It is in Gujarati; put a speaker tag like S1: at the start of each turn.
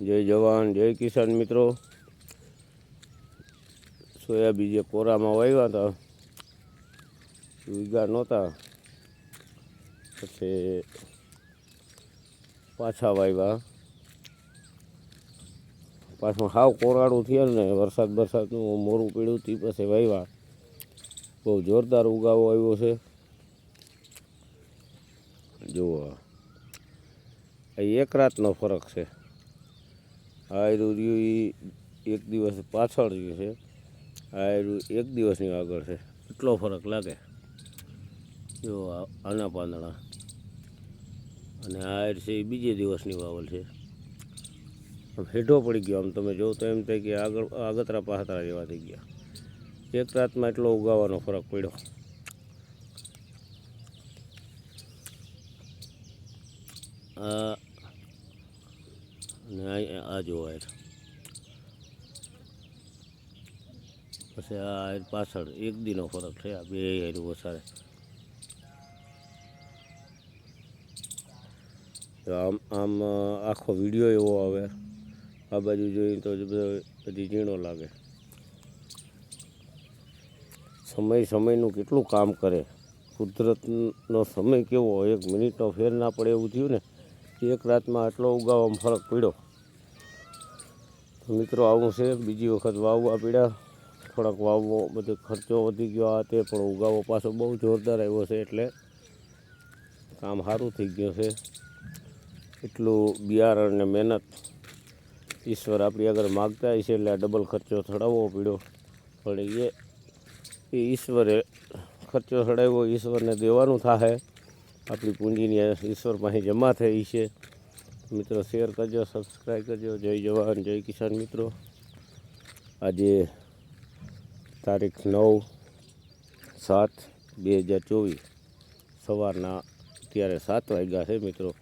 S1: જય જવાન, જય કિસાન મિત્રો. સોયાબીન જે કોરામાં વાવ્યા હતા વીઘા નહોતા. પછી પાછા વાવ્યા પાછું હાવ કોરાડું થયેલ ને, વરસાદ વરસાદનું મોરું પીળું તે પછી વાવ્યા બહુ જોરદાર ઉગાવો આવ્યો છે. જુઓ. એક રાતનો ફરક છે. આ રહ્યું એ એક દિવસ પાછળ રહ્યું છે. આ રહ્યું એક દિવસની આગળ છે. એટલો ફરક લાગે. જો આના પાંદડા. અને આયર છે એ બીજે દિવસની વાવલ છે. આમ હેઠો પડી ગયો આમ તમે જો તો એમ થાય કે આગળ, આગતરા પાહતરા જેવા થઈ ગયા. એક રાતમાં એટલો ઉગાવાનો ફરક પડ્યો. આ અને આ આ જો વાયર પછી આ પાછળ એક દીનો ફરક છે બે હારું વસારે. આમ આમ આખો વીડિયો એવો આવે. આ બાજુ જોઈએ તો બધી લાગે. સમય સમયનું કેટલું કામ કરે. કુદરતનો સમય કેવો એક મિનિટનો ફેર ના પડે એવું થયું ને? એક રાતમાં આટલો ઉગાવવામાં ફરક પડ્યો. મિત્રો આવું છે, બીજી વખત વાવવા પીડ્યા થોડાક વાવવો, બધો ખર્ચો વધી ગયો, આ તે પણ ઉગાવો પાછો બહુ જોરદાર આવ્યો છે એટલે કામ સારું થઈ ગયું છે. એટલું બિયારણ ને મહેનત ઈશ્વર આપણી આગળ માગતા છે એટલે આ ડબલ ખર્ચો ચડાવવો પડ્યો. પણ એ ઈશ્વરે ખર્ચો ચડાવ્યો ઈશ્વરને દેવાનું થાય આપણી પૂંજીની ઈશ્વર પાસે જમા થઈ છે. મિત્રો, શેર કરજો સબસ્ક્રાઈબ કરજો. જય જવાન, જય કિસાન મિત્રો. આજે તારીખ નવ સાત બે હજાર ચોવીસ. સવારના અત્યારે સાત વાગ્યા છે મિત્રો.